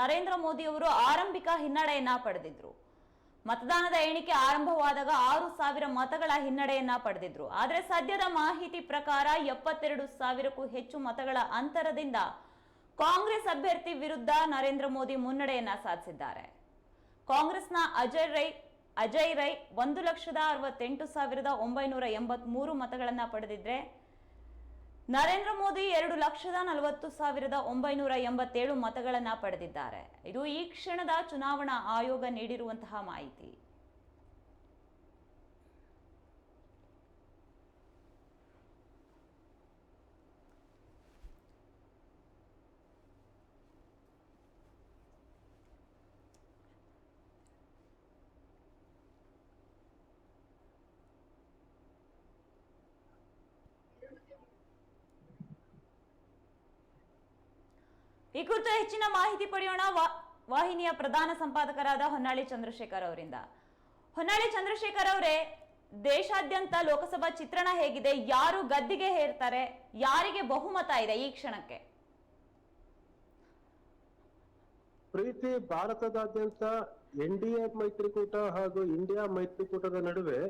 ನರೇಂದ್ರ ಮೋದಿ ಅವರು ಆರಂಭಿಕ ಹಿನ್ನಡೆಯನ್ನ ಪಡೆದಿದ್ರು. ಮತದಾನದ ಎಣಿಕೆ ಆರಂಭವಾದಾಗ ಆರು ಸಾವಿರ ಮತಗಳ ಹಿನ್ನಡೆಯನ್ನ ಪಡೆದಿದ್ರು. ಆದರೆ ಸದ್ಯದ ಮಾಹಿತಿ ಪ್ರಕಾರ ಎಪ್ಪತ್ತೆರಡು ಸಾವಿರಕ್ಕೂ ಹೆಚ್ಚು ಮತಗಳ ಅಂತರದಿಂದ ಕಾಂಗ್ರೆಸ್ ಅಭ್ಯರ್ಥಿ ವಿರುದ್ಧ ನರೇಂದ್ರ ಮೋದಿ ಮುನ್ನಡೆಯನ್ನ ಸಾಧಿಸಿದ್ದಾರೆ. ಕಾಂಗ್ರೆಸ್ನ ಅಜಯ್ ರೈ ಅಜಯ್ ರೈ ಒಂದು ಲಕ್ಷದ ಅರವತ್ತೆಂಟು ಸಾವಿರದ ಒಂಬೈನೂರ ಎಂಬತ್ಮೂರು ಮತಗಳನ್ನು ಪಡೆದಿದ್ರೆ ನರೇಂದ್ರ ಮೋದಿ ಎರಡು ಲಕ್ಷದ ನಲವತ್ತು ಸಾವಿರದ ಒಂಬೈನೂರ ಎಂಬತ್ತೇಳು ಮತಗಳನ್ನು ಪಡೆದಿದ್ದಾರೆ. ಇದು ಈ ಕ್ಷಣದ ಚುನಾವಣಾ ಆಯೋಗ ನೀಡಿರುವಂತಹ ಮಾಹಿತಿ. ಈ ಕುರಿತು ಹೆಚ್ಚಿನ ಮಾಹಿತಿ ಪಡೆಯೋಣ. ವಾಹಿನಿಯ ಪ್ರಧಾನ ಸಂಪಾದಕರಾದ ಹೊನ್ನಾಳಿ ಚಂದ್ರಶೇಖರ್ ಅವರಿಂದ. ಹೊನ್ನಾಳಿ ಚಂದ್ರಶೇಖರ್ ಅವರೇ, ದೇಶಾದ್ಯಂತ ಲೋಕಸಭಾ ಚಿತ್ರಣ ಹೇಗಿದೆ? ಯಾರು ಗದ್ದಿಗೆ ಹೇರ್ತಾರೆ? ಯಾರಿಗೆ ಬಹುಮತ ಇದೆ ಈ ಕ್ಷಣಕ್ಕೆ? ಪ್ರೀತಿ ಭಾರತದಾದ್ಯಂತ ಎನ್ ಡಿ ಎ ಮೈತ್ರಿಕೂಟ ಹಾಗೂ ಇಂಡಿಯಾ ಮೈತ್ರಿಕೂಟದ ನಡುವೆ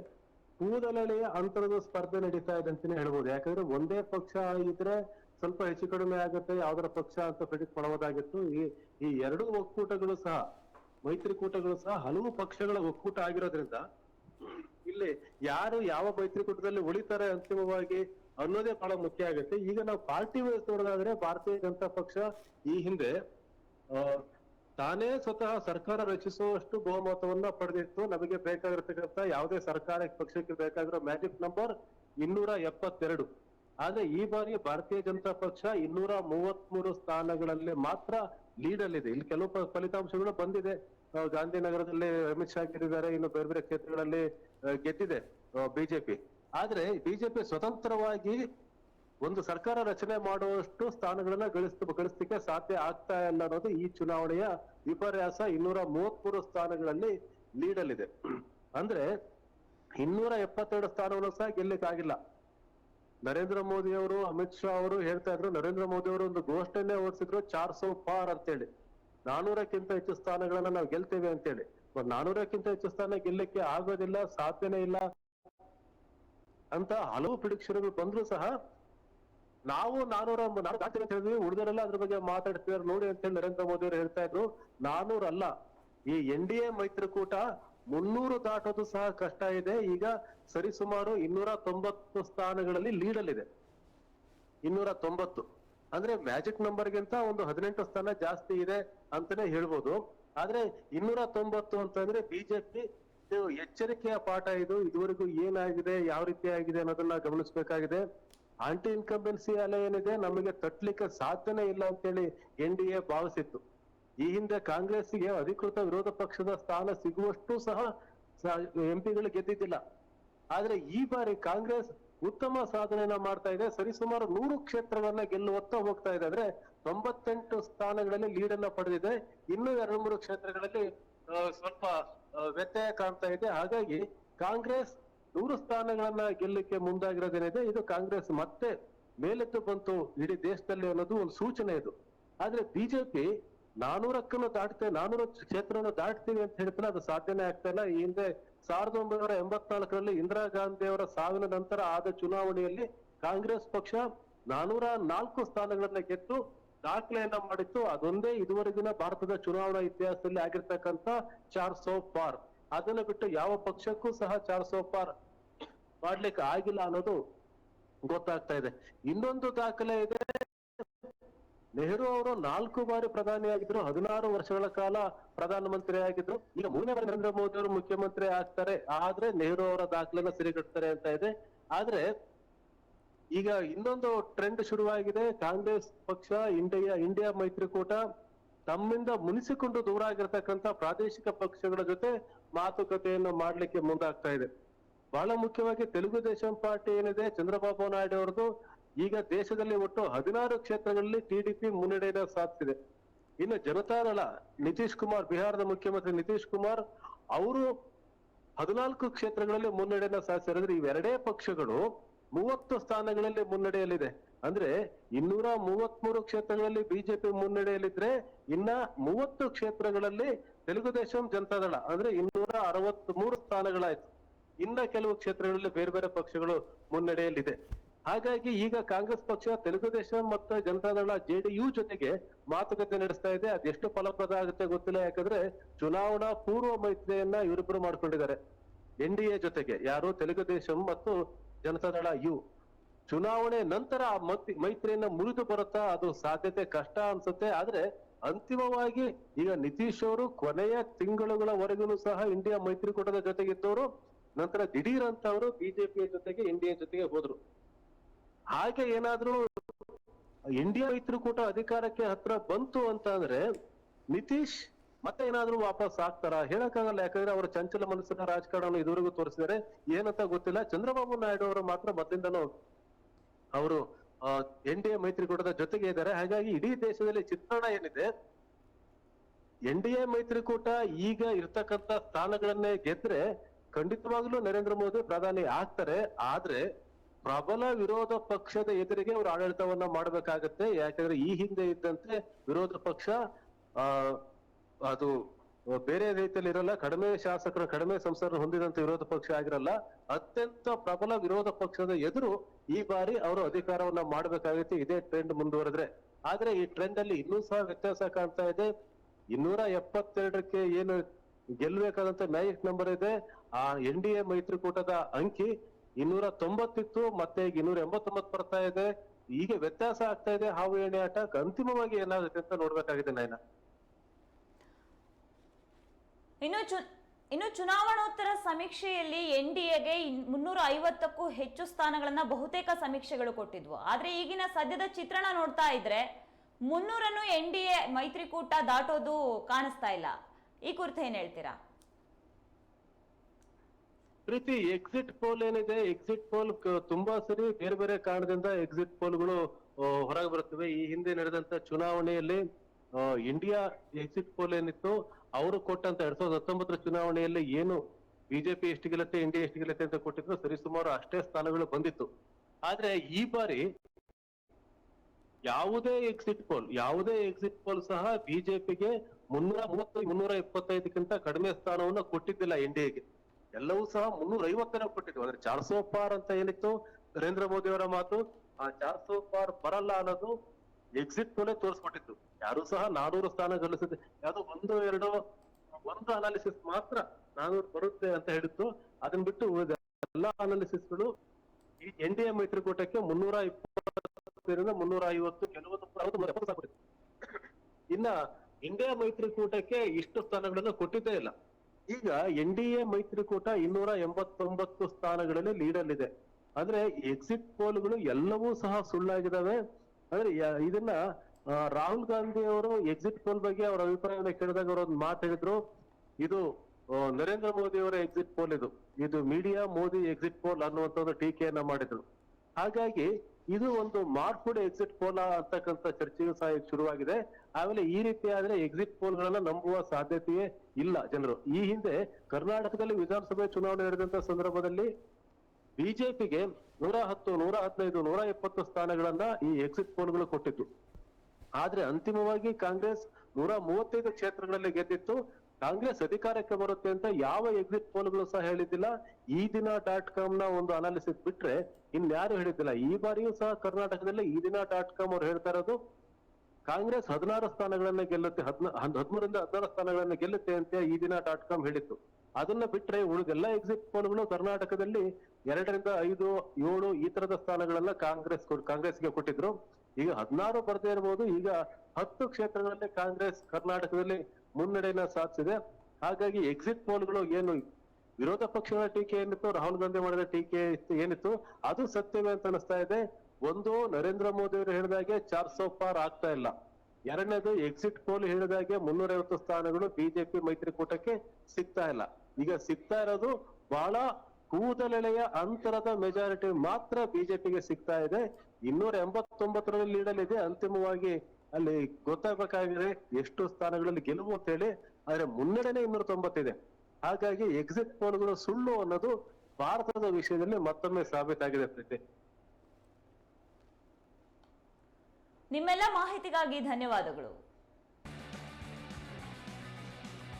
ಕೂದಲೆಯ ಅಂತರದ ಸ್ಪರ್ಧೆ ನಡೀತಾ ಇದೆ ಅಂತಾನೆ ಹೇಳ್ಬೋದು. ಯಾಕಂದ್ರೆ ಒಂದೇ ಪಕ್ಷ ಇದ್ರೆ ಸ್ವಲ್ಪ ಹೆಚ್ಚು ಕಡಿಮೆ ಆಗುತ್ತೆ, ಯಾವ್ದಾರ ಪಕ್ಷ ಅಂತ ಪ್ರಿಡಿಕ್ಟ್ ಮಾಡಬಹುದಾಗಿತ್ತು ಈ ಈ ಎರಡು ಒಕ್ಕೂಟಗಳು ಸಹ ಮೈತ್ರಿಕೂಟಗಳು ಸಹ ಹಲವು ಪಕ್ಷಗಳ ಒಕ್ಕೂಟ ಆಗಿರೋದ್ರಿಂದ, ಇಲ್ಲಿ ಯಾರು ಯಾವ ಮೈತ್ರಿಕೂಟದಲ್ಲಿ ಉಳಿತಾರೆ ಅಂತಿಮವಾಗಿ ಅನ್ನೋದೇ ಬಹಳ ಮುಖ್ಯ ಆಗುತ್ತೆ. ಈಗ ನಾವು ಪಾರ್ಟಿ ನೋಡೋದಾದ್ರೆ ಭಾರತೀಯ ಜನತಾ ಪಕ್ಷ ಈ ಹಿಂದೆ ತಾನೇ ಸ್ವತಃ ಸರ್ಕಾರ ರಚಿಸುವಷ್ಟು ಬಹುಮತವನ್ನ ಪಡೆದಿತ್ತು. ನಮಗೆ ಬೇಕಾಗಿರ್ತಕ್ಕಂಥ ಯಾವುದೇ ಸರ್ಕಾರ ಪಕ್ಷಕ್ಕೆ ಬೇಕಾಗಿರೋ ಮ್ಯಾಜಿಕ್ ನಂಬರ್ ಇನ್ನೂರ ಎಪ್ಪತ್ತೆರಡು. ಆದ್ರೆ ಈ ಬಾರಿ ಭಾರತೀಯ ಜನತಾ ಪಕ್ಷ ಇನ್ನೂರ ಮೂವತ್ಮೂರು ಸ್ಥಾನಗಳಲ್ಲಿ ಮಾತ್ರ ಲೀಡ್ ಅಲ್ಲಿದೆ. ಇಲ್ಲಿ ಕೆಲವು ಫಲಿತಾಂಶಗಳು ಬಂದಿದೆ. ಗಾಂಧಿನಗರದಲ್ಲಿ ಅಮಿತ್ ಶಾ ಗೆದ್ದಿದ್ದಾರೆ, ಇನ್ನು ಬೇರೆ ಬೇರೆ ಕ್ಷೇತ್ರಗಳಲ್ಲಿ ಗೆದ್ದಿದೆ ಬಿಜೆಪಿ. ಆದ್ರೆ ಬಿಜೆಪಿ ಸ್ವತಂತ್ರವಾಗಿ ಒಂದು ಸರ್ಕಾರ ರಚನೆ ಮಾಡುವಷ್ಟು ಸ್ಥಾನಗಳನ್ನ ಗಳಿಸ್ ಗಳಿಸ್ಲಿಕ್ಕೆ ಸಾಧ್ಯ ಆಗ್ತಾ ಇಲ್ಲ ಅನ್ನೋದು ಈ ಚುನಾವಣೆಯ ವಿಪರ್ಯಾಸ. ಇನ್ನೂರ ಮೂವತ್ಮೂರು ಸ್ಥಾನಗಳಲ್ಲಿ ಲೀಡ್ ಅಲ್ಲಿದೆ. ಅಂದ್ರೆ ಇನ್ನೂರ ಎಪ್ಪತ್ತೆರಡು ಸ್ಥಾನವನ್ನು ಸಹ ಗೆಲ್ಲಿಕ್ಕಾಗಿಲ್ಲ. ನರೇಂದ್ರ ಮೋದಿ ಅವರು, ಅಮಿತ್ ಶಾ ಅವರು ಹೇಳ್ತಾ ಇದ್ರು, ನರೇಂದ್ರ ಮೋದಿ ಅವರು ಒಂದು ಘೋಷಣೆನೆ ಓಡಿಸಿದ್ರು, ಚಾರ್ ಸೌ ಪಾರ್ ಅಂತೇಳಿ. ನಾನೂರಕ್ಕಿಂತ ಹೆಚ್ಚು ಸ್ಥಾನಗಳನ್ನ ನಾವು ಗೆಲ್ತೇವೆ ಅಂತೇಳಿ. ಬಟ್ ನಾನೂರಕ್ಕಿಂತ ಹೆಚ್ಚು ಸ್ಥಾನ ಗೆಲ್ಲಕ್ಕೆ ಆಗೋದಿಲ್ಲ, ಸಾಧ್ಯನೇ ಇಲ್ಲ ಅಂತ ಹಲವು ಪ್ರಿಡಿಕ್ಷನ್ಗಳು ಬಂದ್ರು ಸಹ. ನಾವು ನಾನೂರ ನಾನು ದಾಟ್ತೀನಿ ಅಂತ ಹೇಳಿದ್ವಿ ಉಳಿದರೆಲ್ಲ ಅದ್ರ ಬಗ್ಗೆ ಮಾತಾಡ್ತಿದಾರೆ ನೋಡಿ ಅಂತ ಹೇಳಿ ನರೇಂದ್ರ ಮೋದಿ ಅವರು ಹೇಳ್ತಾ ಇದ್ರು. ನಾನೂರಲ್ಲ, ಈ ಎನ್ ಡಿ ಎ ಮೈತ್ರಿಕೂಟ ಮುನ್ನೂರು ದಾಟೋದು ಸಹ ಕಷ್ಟ ಇದೆ. ಈಗ ಸರಿಸುಮಾರು ಇನ್ನೂರ ತೊಂಬತ್ತು ಸ್ಥಾನಗಳಲ್ಲಿ ಲೀಡಲ್ಲಿದೆ ಇನ್ನೂರ ತೊಂಬತ್ತು. ಅಂದ್ರೆ ಮ್ಯಾಜಿಕ್ ನಂಬರ್ಗಿಂತ ಒಂದು ಹದಿನೆಂಟು ಸ್ಥಾನ ಜಾಸ್ತಿ ಇದೆ ಅಂತಾನೆ ಹೇಳ್ಬೋದು. ಆದ್ರೆ ಇನ್ನೂರ ತೊಂಬತ್ತು ಅಂತಂದ್ರೆ ಬಿಜೆಪಿ ಎಚ್ಚರಿಕೆಯ ಪಾಠ ಇದು. ಇದುವರೆಗೂ ಏನಾಗಿದೆ, ಯಾವ ರೀತಿ ಆಗಿದೆ ಅನ್ನೋದನ್ನ ಗಮನಿಸಬೇಕಾಗಿದೆ. ಆಂಟಿ ಇನ್ಕಂಬೆನ್ಸಿ ಅಲೆ ಏನಿದೆ, ನಮಗೆ ತಟ್ಲಿಕ್ಕೆ ಸಾಧ್ಯನೇ ಇಲ್ಲ ಅಂತೇಳಿ ಎನ್ ಡಿ ಎ ಭಾವಿಸಿತ್ತು. ಈ ಹಿಂದೆ ಕಾಂಗ್ರೆಸ್ಗೆ ಅಧಿಕೃತ ವಿರೋಧ ಪಕ್ಷದ ಸ್ಥಾನ ಸಿಗುವಷ್ಟು ಸಹ ಎಂಪಿಗಳು ಗೆದ್ದಿದ್ದಿಲ್ಲ. ಆದ್ರೆ ಈ ಬಾರಿ ಕಾಂಗ್ರೆಸ್ ಉತ್ತಮ ಸಾಧನೆಯನ್ನ ಮಾಡ್ತಾ ಇದೆ. ಸರಿಸುಮಾರು ನೂರು ಕ್ಷೇತ್ರಗಳನ್ನ ಗೆಲ್ಲುವತ್ತ ಹೋಗ್ತಾ ಇದೆ. ಅಂದ್ರೆ ತೊಂಬತ್ತೆಂಟು ಸ್ಥಾನಗಳಲ್ಲಿ ಲೀಡ್ ಅನ್ನ ಪಡೆದಿದೆ. ಇನ್ನೂ ಎರಡು ಮೂರು ಕ್ಷೇತ್ರಗಳಲ್ಲಿ ಸ್ವಲ್ಪ ವ್ಯತ್ಯಯ ಕಾಣ್ತಾ ಇದೆ. ಹಾಗಾಗಿ ಕಾಂಗ್ರೆಸ್ ನೂರು ಸ್ಥಾನಗಳನ್ನ ಗೆಲ್ಲಕ್ಕೆ ಮುಂದಾಗಿರೋದೇನಿದೆ. ಇದು ಕಾಂಗ್ರೆಸ್ ಮತ್ತೆ ಮೇಲೆದ್ದು ಬಂತು ಇಡೀ ದೇಶದಲ್ಲಿ ಅನ್ನೋದು ಒಂದು ಸೂಚನೆ ಇದು. ಆದ್ರೆ ಬಿಜೆಪಿ ನಾನೂರಕ್ಕನ್ನು ದಾಟ್ತೇವೆ ನಾನೂರ ಕ್ಷೇತ್ರವನ್ನು ದಾಟ್ತೀವಿ ಅಂತ ಹೇಳಿದ್ರೆ ಅದು ಸಾಧ್ಯನೇ ಆಗ್ತಾ ಇಲ್ಲ. ಈ ಹಿಂದೆ ಸಾವಿರದ ಒಂಬೈನೂರ ಎಂಬತ್ನಾಲ್ಕರಲ್ಲಿ ಇಂದಿರಾ ಗಾಂಧಿ ಅವರ ಸಾವಿನ ನಂತರ ಆದ ಚುನಾವಣೆಯಲ್ಲಿ ಕಾಂಗ್ರೆಸ್ ಪಕ್ಷ ನಾನೂರ ನಾಲ್ಕು ಸ್ಥಾನಗಳನ್ನ ಗೆದ್ದು ದಾಖಲೆಯನ್ನ ಮಾಡಿತ್ತು. ಅದೊಂದೇ ಇದುವರೆಗಿನ ಭಾರತದ ಚುನಾವಣಾ ಇತಿಹಾಸದಲ್ಲಿ ಆಗಿರ್ತಕ್ಕಂಥ ಚಾರ್ ಸೋ ಪಾರ್. ಅದನ್ನ ಬಿಟ್ಟು ಯಾವ ಪಕ್ಷಕ್ಕೂ ಸಹ ಚಾರ್ ಸೋ ಪಾರ್ ಮಾಡ್ಲಿಕ್ಕೆ ಆಗಿಲ್ಲ ಅನ್ನೋದು ಗೊತ್ತಾಗ್ತಾ ಇದೆ. ಇನ್ನೊಂದು ದಾಖಲೆ ಇದೆ. ನೆಹರು ಅವರು ನಾಲ್ಕು ಬಾರಿ ಪ್ರಧಾನಿಯಾಗಿದ್ರು ಹದಿನಾರು ವರ್ಷಗಳ ಕಾಲ ಪ್ರಧಾನಮಂತ್ರಿ ಆಗಿದ್ರು. ಈಗ ಮೂರನೇ ಬಾರಿ ನರೇಂದ್ರ ಮೋದಿ ಅವರು ಮುಖ್ಯಮಂತ್ರಿ ಆಗ್ತಾರೆ. ಆದ್ರೆ ನೆಹರು ಅವರ ದಾಖಲೆನ ಸರಿಗಡ್ತಾರೆ ಅಂತ ಇದೆ. ಆದ್ರೆ ಈಗ ಇನ್ನೊಂದು ಟ್ರೆಂಡ್ ಶುರುವಾಗಿದೆ. ಕಾಂಗ್ರೆಸ್ ಪಕ್ಷ, ಇಂಡಿಯಾ ಇಂಡಿಯಾ ಮೈತ್ರಿಕೂಟ ತಮ್ಮಿಂದ ಮುನಿಸಿಕೊಂಡು ದೂರ ಆಗಿರ್ತಕ್ಕಂಥ ಪ್ರಾದೇಶಿಕ ಪಕ್ಷಗಳ ಜೊತೆ ಮಾತುಕತೆಯನ್ನು ಮಾಡ್ಲಿಕ್ಕೆ ಮುಂದಾಗ್ತಾ ಇದೆ. ಬಹಳ ಮುಖ್ಯವಾಗಿ ತೆಲುಗು ದೇಶಂ ಪಾರ್ಟಿ ಏನಿದೆ, ಚಂದ್ರಬಾಬು ನಾಯ್ಡು ಅವರದು ಈಗ ದೇಶದಲ್ಲಿ ಒಟ್ಟು ಹದಿನಾರು ಕ್ಷೇತ್ರಗಳಲ್ಲಿ ಟಿಡಿಪಿ ಮುನ್ನಡೆಯನ್ನು ಸಾಧಿಸಿದೆ. ಇನ್ನು ಜನತಾದಳ ನಿತೀಶ್ ಕುಮಾರ್, ಬಿಹಾರದ ಮುಖ್ಯಮಂತ್ರಿ ನಿತೀಶ್ ಕುಮಾರ್, ಅವರು ಹದಿನಾಲ್ಕು ಕ್ಷೇತ್ರಗಳಲ್ಲಿ ಮುನ್ನಡೆಯನ್ನ ಸಾಧಿಸಿದ್ರೆ ಇವೆರಡೇ ಪಕ್ಷಗಳು ಮೂವತ್ತು ಸ್ಥಾನಗಳಲ್ಲಿ ಮುನ್ನಡೆಯಲ್ಲಿದೆ. ಅಂದ್ರೆ ಇನ್ನೂರ ಮೂವತ್ಮೂರು ಕ್ಷೇತ್ರಗಳಲ್ಲಿ ಬಿಜೆಪಿ ಮುನ್ನಡೆಯಲ್ಲಿದ್ರೆ ಇನ್ನ ಮೂವತ್ತು ಕ್ಷೇತ್ರಗಳಲ್ಲಿ ತೆಲುಗುದೇಶಂ ಜನತಾದಳ ಅಂದ್ರೆ ಇನ್ನೂರ ಅರವತ್ತ್ ಮೂರು ಸ್ಥಾನಗಳಾಯ್ತು. ಇನ್ನ ಕೆಲವು ಕ್ಷೇತ್ರಗಳಲ್ಲಿ ಬೇರೆ ಬೇರೆ ಪಕ್ಷಗಳು ಮುನ್ನಡೆಯಲ್ಲಿದೆ. ಹಾಗಾಗಿ ಈಗ ಕಾಂಗ್ರೆಸ್ ಪಕ್ಷ ತೆಲುಗುದೇಶಂ ಮತ್ತು ಜನತಾದಳ ಜೆಡಿಯು ಜೊತೆಗೆ ಮಾತುಕತೆ ನಡೆಸ್ತಾ ಇದೆ. ಅದೆಷ್ಟು ಫಲಪ್ರದ ಆಗುತ್ತೆ ಗೊತ್ತಿಲ್ಲ. ಯಾಕಂದ್ರೆ ಚುನಾವಣಾ ಪೂರ್ವ ಮೈತ್ರಿಯನ್ನ ಇವರಿಬ್ಬರು ಮಾಡ್ಕೊಂಡಿದ್ದಾರೆ. ಎನ್ ಡಿ ಎ ಜೊತೆಗೆ ಯಾರು ತೆಲುಗುದೇಶಂ ಮತ್ತು ಜನತಾದಳ ಯು. ಚುನಾವಣೆ ನಂತರ ಆ ಮೈತ್ರಿ, ಮೈತ್ರಿಯನ್ನ ಮುರಿದು ಬರುತ್ತಾ ಅದು ಸಾಧ್ಯತೆ ಕಷ್ಟ ಅನ್ಸುತ್ತೆ. ಆದ್ರೆ ಅಂತಿಮವಾಗಿ ಈಗ ನಿತೀಶ್ ಅವರು ಕೊನೆಯ ತಿಂಗಳುಗಳವರೆಗೂ ಸಹ ಇಂಡಿಯಾ ಮೈತ್ರಿಕೂಟದ ಜೊತೆಗಿದ್ದವರು. ನಂತರ ದಿಢೀರ್ ಅಂತ ಅವರು ಬಿಜೆಪಿಯ ಜೊತೆಗೆ ಇಂಡಿಯಾ ಜೊತೆಗೆ ಹೋದ್ರು. ಹಾಗೆ ಏನಾದ್ರೂ ಇಂಡಿಯಾ ಮೈತ್ರಿಕೂಟ ಅಧಿಕಾರಕ್ಕೆ ಹತ್ರ ಬಂತು ಅಂತ ಅಂದ್ರೆ ನಿತೀಶ್ ಮತ್ತೆ ಏನಾದ್ರೂ ವಾಪಸ್ ಆಗ್ತಾರ? ಹೇಳಕ್ಕಾಗಲ್ಲ, ಯಾಕಂದ್ರೆ ಅವರ ಚಂಚಲ ಮನಸ್ಸಿನ ರಾಜಕಾರಣವನ್ನು ಇದುವರೆಗೂ ತೋರಿಸಿದರೆ ಏನಂತ ಗೊತ್ತಿಲ್ಲ. ಚಂದ್ರಬಾಬು ನಾಯ್ಡು ಅವರು ಮಾತ್ರ ಮೊದಲಿಂದನೂ ಅವರು ಎನ್ ಡಿ ಎ ಮೈತ್ರಿಕೂಟದ ಜೊತೆಗೆ ಇದ್ದಾರೆ. ಹಾಗಾಗಿ ಇಡೀ ದೇಶದಲ್ಲಿ ಚಿತ್ರಣ ಏನಿದೆ, ಎನ್ ಡಿ ಎ ಮೈತ್ರಿಕೂಟ ಈಗ ಇರ್ತಕ್ಕಂತ ಸ್ಥಾನಗಳನ್ನೇ ಗೆದ್ರೆ ಖಂಡಿತವಾಗ್ಲೂ ನರೇಂದ್ರ ಮೋದಿ ಪ್ರಧಾನಿ ಆಗ್ತಾರೆ. ಆದ್ರೆ ಪ್ರಬಲ ವಿರೋಧ ಪಕ್ಷದ ಎದುರಿಗೆ ಅವರು ಆಡಳಿತವನ್ನ ಮಾಡಬೇಕಾಗತ್ತೆ. ಯಾಕಂದ್ರೆ ಈ ಹಿಂದೆ ಇದ್ದಂತೆ ವಿರೋಧ ಪಕ್ಷ, ಆ, ಅದು ಬೇರೆ ರೀತಿಯಲ್ಲಿ ಇರಲ್ಲ, ಕಡಿಮೆ ಶಾಸಕರ, ಕಡಿಮೆ ಸಂಸದರು ಹೊಂದಿದಂತ ವಿರೋಧ ಪಕ್ಷ ಆಗಿರಲ್ಲ, ಅತ್ಯಂತ ಪ್ರಬಲ ವಿರೋಧ ಪಕ್ಷದ ಎದುರು ಈ ಬಾರಿ ಅವರು ಅಧಿಕಾರವನ್ನ ಮಾಡಬೇಕಾಗುತ್ತೆ. ಇದೇ ಟ್ರೆಂಡ್ ಮುಂದುವರೆದ್ರೆ. ಆದ್ರೆ ಈ ಟ್ರೆಂಡ್ ಅಲ್ಲಿ ಇನ್ನೂ ಸಹ ವ್ಯತ್ಯಾಸ ಕಾಣ್ತಾ ಇದೆ. ಇನ್ನೂರ ಎಪ್ಪತ್ತೆರಡಕ್ಕೆ ಏನು ಗೆಲ್ಲಬೇಕಾದಂತ ಮ್ಯಾಜಿಕ್ ನಂಬರ್ ಇದೆ. ಆ ಎನ್ ಡಿ ಎ ಮೈತ್ರಿಕೂಟದ ಅಂಕಿ ಇನ್ನೂರ ತೊಂಬತ್ತಿತ್ತು ಮತ್ತೆ ಈಗ ಇನ್ನೂರ ಎಂಬತ್ತೊಂಬತ್ತು ಬರ್ತಾ ಇದೆ. ಈಗ ವ್ಯತ್ಯಾಸ ಆಗ್ತಾ ಇದೆ, ಹಾವು ಎಣ್ಣೆ ಆಟ ಅಂತಿಮವಾಗಿ ಏನಾಗುತ್ತೆ ಅಂತ ನೋಡ್ಬೇಕಾಗಿದೆ ನಯನ. ಇನ್ನು ಇನ್ನು ಚುನಾವಣೋತ್ತರ ಸಮೀಕ್ಷೆಯಲ್ಲಿ ಎನ್ ಡಿ ಎಗೆ ಮುನ್ನೂರ ಐವತ್ತಕ್ಕೂ ಹೆಚ್ಚು ಸ್ಥಾನಗಳನ್ನ ಬಹುತೇಕ ಸಮೀಕ್ಷೆಗಳು ಕೊಟ್ಟಿದ್ವು. ಆದ್ರೆ ಈಗಿನ ಸದ್ಯದ ಚಿತ್ರಣ ನೋಡ್ತಾ ಇದ್ರೆ ಮುನ್ನೂರನ್ನು ಎನ್ ಡಿ ಎ ಮೈತ್ರಿಕೂಟ ದಾಟೋದು ಕಾಣಿಸ್ತಾ ಇಲ್ಲ. ಈ ಕುರಿತು ಏನ್ ಹೇಳ್ತೀರಾ? ಪ್ರೀತಿ ಎಕ್ಸಿಟ್ ಪೋಲ್ ಏನಿದೆ ಎಕ್ಸಿಟ್ ಪೋಲ್ ತುಂಬಾ ಸರಿ ಬೇರೆ ಬೇರೆ ಕಾರಣದಿಂದ ಎಕ್ಸಿಟ್ ಪೋಲ್ಗಳು ಹೊರಗೆ ಬರುತ್ತವೆ. ಈ ಹಿಂದೆ ನಡೆದಂತ ಚುನಾವಣೆಯಲ್ಲಿ ಇಂಡಿಯಾ ಎಕ್ಸಿಟ್ ಪೋಲ್ ಏನಿತ್ತು, ಅವರು ಕೊಟ್ಟಂತ ಎರಡ್ ಸಾವಿರದ ಹತ್ತೊಂಬತ್ತರ ಚುನಾವಣೆಯಲ್ಲಿ ಏನು ಬಿಜೆಪಿ ಎಷ್ಟು ಗೆಲ್ಲತ್ತೆ ಇಂಡಿಯಾ ಎಷ್ಟು ಗೆಲ್ಲತ್ತೆ ಅಂತ ಕೊಟ್ಟಿದ್ರು, ಸರಿಸುಮಾರು ಅಷ್ಟೇ ಸ್ಥಾನಗಳು ಬಂದಿತ್ತು. ಆದ್ರೆ ಈ ಬಾರಿ ಯಾವುದೇ ಎಕ್ಸಿಟ್ ಪೋಲ್ ಯಾವುದೇ ಎಕ್ಸಿಟ್ ಪೋಲ್ ಸಹ ಬಿಜೆಪಿಗೆ ಮುನ್ನೂರ ಮೂವತ್ತೈದು ಮುನ್ನೂರ ಇಪ್ಪತ್ತೈದಕ್ಕಿಂತ ಕಡಿಮೆ ಸ್ಥಾನವನ್ನು ಕೊಟ್ಟಿದ್ದಿಲ್ಲ ಎನ್ಡಿಎಗೆ ಎಲ್ಲವೂ ಸಹ ಮುನ್ನೂರ ಐವತ್ತನೇ ಕೊಟ್ಟಿದ್ವು ಅಂದ್ರೆ ಚಾರ್ಸೋ ಪಾರ್ ಅಂತ ಏನಿತ್ತು? ನರೇಂದ್ರ ಮೋದಿ ಅವರ ಮಾತು, ಆ ಚಾರ್ಸೋ ಪಾರ್ ಬರಲ್ಲ ಅನ್ನೋದು ಎಕ್ಸಿಟ್ ಮೇಲೆ ತೋರಿಸ್ಕೊಟ್ಟಿತ್ತು ಯಾರು ಸಹ ನಾನೂರು ಸ್ಥಾನ ಗಳಿಸಿದೆ, ಯಾವ್ದೋ ಒಂದು, ಎರಡು, ಒಂದು ಅನಾಲಿಸಿಸ್ ಮಾತ್ರ ನಾನೂರು ಬರುತ್ತೆ ಅಂತ ಹೇಳಿತ್ತು. ಅದನ್ನ ಬಿಟ್ಟು ಎಲ್ಲಾ ಅನಾಲಿಸಿಸ್ಗಳು ಈ ಎನ್ ಡಿ ಎ ಮೈತ್ರಿಕೂಟಕ್ಕೆ ಮುನ್ನೂರ ಇಪ್ಪತ್ತರಿಂದ ಮುನ್ನೂರ ಐವತ್ತು, ಕೆಲವೊಂದು. ಇನ್ನ ಇಂಡಿಯಾ ಮೈತ್ರಿಕೂಟಕ್ಕೆ ಇಷ್ಟು ಸ್ಥಾನಗಳನ್ನು ಕೊಟ್ಟಿದ್ದೇ ಇಲ್ಲ. ಈಗ ಎನ್ ಡಿ ಎ ಮೈತ್ರಿಕೂಟ ಇನ್ನೂರ ಎಂಬತ್ತೊಂಬತ್ತು ಸ್ಥಾನಗಳಲ್ಲಿ ಲೀಡಲ್ಲಿದೆ ಅಂದ್ರೆ ಎಕ್ಸಿಟ್ ಪೋಲ್ಗಳು ಎಲ್ಲವೂ ಸಹ ಸುಳ್ಳಾಗಿದ್ದಾವೆ ಅಂದ್ರೆ ಇದನ್ನ ರಾಹುಲ್ ಗಾಂಧಿ ಅವರು ಎಕ್ಸಿಟ್ ಪೋಲ್ ಬಗ್ಗೆ ಅವರ ಅಭಿಪ್ರಾಯವನ್ನು ಕೇಳಿದಾಗ ಅವರು ಒಂದು ಮಾತು ಹೇಳಿದ್ರು. ಇದು ನರೇಂದ್ರ ಮೋದಿ ಅವರ ಎಕ್ಸಿಟ್ ಪೋಲ್ ಇದು. ಇದು ಮೀಡಿಯಾ ಮೋದಿ ಎಕ್ಸಿಟ್ ಪೋಲ್ ಅನ್ನುವಂತ ಒಂದು ಟೀಕೆಯನ್ನ ಮಾಡಿದ್ರು. ಹಾಗಾಗಿ ಇದು ಒಂದು ಮಾರ್ಫುಡ್ ಎಕ್ಸಿಟ್ ಪೋಲ್ ಅಂತಕ್ಕಂಥ ಚರ್ಚೆಯು ಸಹ ಶುರುವಾಗಿದೆ. ಆಮೇಲೆ ಈ ರೀತಿ ಆದ್ರೆ ಎಕ್ಸಿಟ್ ಪೋಲ್ ಗಳನ್ನ ನಂಬುವ ಸಾಧ್ಯತೆಯೇ ಇಲ್ಲ ಜನರು. ಈ ಹಿಂದೆ ಕರ್ನಾಟಕದಲ್ಲಿ ವಿಧಾನಸಭೆ ಚುನಾವಣೆ ನಡೆದಂತ ಸಂದರ್ಭದಲ್ಲಿ ಬಿಜೆಪಿಗೆ ನೂರ ಹತ್ತು, ನೂರ ಹದಿನೈದು, ನೂರ ಇಪ್ಪತ್ತು ಸ್ಥಾನಗಳನ್ನ ಈ ಎಕ್ಸಿಟ್ ಪೋಲ್ಗಳು ಕೊಟ್ಟಿತ್ತು ಆದ್ರೆ ಅಂತಿಮವಾಗಿ ಕಾಂಗ್ರೆಸ್ ನೂರ ಮೂವತ್ತೈದು ಕ್ಷೇತ್ರಗಳಲ್ಲಿ ಗೆದ್ದಿತ್ತು. ಕಾಂಗ್ರೆಸ್ ಅಧಿಕಾರಕ್ಕೆ ಬರುತ್ತೆ ಅಂತ ಯಾವ ಎಕ್ಸಿಟ್ ಪೋಲ್ಗಳು ಸಹ ಹೇಳಿದ್ದಿಲ್ಲ. ಈ ದಿನ ಡಾಟ್ ಕಾಮ್ನ ಒಂದು ಅನಾಲಿಸಿಸ್ ಬಿಟ್ರೆ ಇನ್ಯಾರು ಹೇಳಿದ್ದಿಲ್ಲ? ಈ ಬಾರಿಯೂ ಸಹ ಕರ್ನಾಟಕದಲ್ಲಿ ಈ ದಿನ ಡಾಟ್ ಕಾಮ್ ಅವ್ರು ಹೇಳ್ತಾ ಇರೋದು, ಕಾಂಗ್ರೆಸ್ ಹದಿನಾರು ಸ್ಥಾನಗಳನ್ನ ಗೆಲ್ಲುತ್ತೆ, ಹದ್ನ ಹದಿಮೂರರಿಂದ ಹದಿನಾರು ಸ್ಥಾನಗಳನ್ನ ಗೆಲ್ಲುತ್ತೆ ಅಂತ ಈ ದಿನ ಡಾಟ್ ಕಾಮ್ ಹೇಳಿತ್ತು ಅದನ್ನ ಬಿಟ್ರೆ ಉಳಿದೆಲ್ಲ ಎಕ್ಸಿಟ್ ಪೋಲ್ಗಳು ಕರ್ನಾಟಕದಲ್ಲಿ ಎರಡರಿಂದ ಐದು, ಏಳು ಈ ತರದ ಸ್ಥಾನಗಳನ್ನ ಕಾಂಗ್ರೆಸ್ ಕಾಂಗ್ರೆಸ್ ಕಾಂಗ್ರೆಸ್ಗೆ ಕೊಟ್ಟಿದ್ರು. ಈಗ ಹದಿನಾರು ಬರ್ದೇ ಇರಬಹುದು ಈಗ ಹತ್ತು ಕ್ಷೇತ್ರಗಳಲ್ಲಿ ಕಾಂಗ್ರೆಸ್ ಕರ್ನಾಟಕದಲ್ಲಿ ಮುನ್ನಡೆಯನ್ನ ಸಾಧಿಸಿದೆ. ಹಾಗಾಗಿ ಎಕ್ಸಿಟ್ ಪೋಲ್ಗಳು ಏನು ವಿರೋಧ ಪಕ್ಷಗಳ ಟೀಕೆ ಏನಿತ್ತು, ರಾಹುಲ್ ಗಾಂಧಿ ಮಾಡಿದ ಟೀಕೆ ಏನಿತ್ತು, ಅದು ಸತ್ಯವೇ ಅಂತ ಅನಿಸ್ತಾ ಇದೆ. ಒಂದು, ನರೇಂದ್ರ ಮೋದಿ ಅವರು ಹೇಳಿದಾಗೆ ಚಾರ್ ಸೋ ಪಾರ್ ಆಗ್ತಾ ಇಲ್ಲ. ಎರಡನೇದು ಎಕ್ಸಿಟ್ ಪೋಲ್ ಹೇಳಿದಾಗೆ ಮುನ್ನೂರೈವತ್ತು ಸ್ಥಾನಗಳು ಬಿಜೆಪಿ ಮೈತ್ರಿಕೂಟಕ್ಕೆ ಸಿಗ್ತಾ ಇಲ್ಲ. ಈಗ ಸಿಗ್ತಾ ಇರೋದು ಬಹಳ ಕೂದಲೆಳೆಯ ಅಂತರದ ಮೆಜಾರಿಟಿ ಮಾತ್ರ ಬಿಜೆಪಿಗೆ ಸಿಗ್ತಾ ಇದೆ. ಇನ್ನೂರ ಎಂಬತ್ತೊಂಬತ್ತರಲ್ಲಿ ಲೀಡಲ್ಲಿದೆ. ಅಂತಿಮವಾಗಿ ಅಲ್ಲಿ ಗೊತ್ತಾಗಬೇಕಾಗಿದೆ ಎಷ್ಟು ಸ್ಥಾನಗಳಲ್ಲಿ ಗೆಲುವು ಅಂತ ಹೇಳಿ, ಆದ್ರೆ ಮುನ್ನಡೆನೆ ಇನ್ನೂರ ತೊಂಬತ್ತಿದೆ ಹಾಗಾಗಿ ಎಕ್ಸಿಟ್ ಪೋಲ್ಗಳು ಸುಳ್ಳು ಅನ್ನೋದು ಭಾರತದ ವಿಷಯದಲ್ಲಿ ಮತ್ತೊಮ್ಮೆ ಸಾಬೀತಾಗಿದೆ ಪ್ರೀತಿ. ನಿಮ್ಮೆಲ್ಲ ಮಾಹಿತಿಗಾಗಿ ಧನ್ಯವಾದಗಳು.